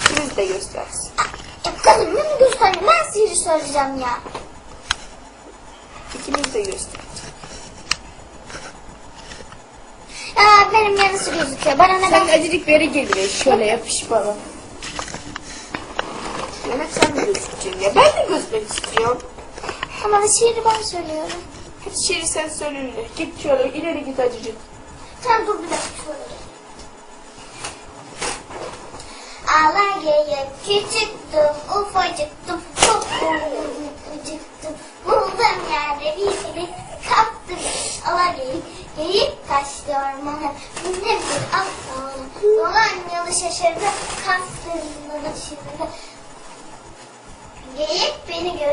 İkimiz de göstersin. Ya kızım bunu gösterme. Ben sihri söyleyeceğim ya. İkimiz de göster. Aa, benim yarısı gözüküyor. Bana ne Sen ben... acılık veri gelir. Şöyle yapış bana. Mehmet sen de gözükeceksin ya. Ben de gözmek istiyorum. Ama da şiiri ben söylüyorum. Hadi şiiri sen söyle öyle. Git şöyle ileri git acıcık. Sen dur bir dakika şöyle. Alanya'ya küçüktüm, ufacıktım, çok acıktım. Buldum yerde bir seni kaptım. Alanya'yı geyik kaçtı ormana. Ne bir aptal. Dolan yolu şaşırdı, kastırdı şimdi. Geyik beni gör.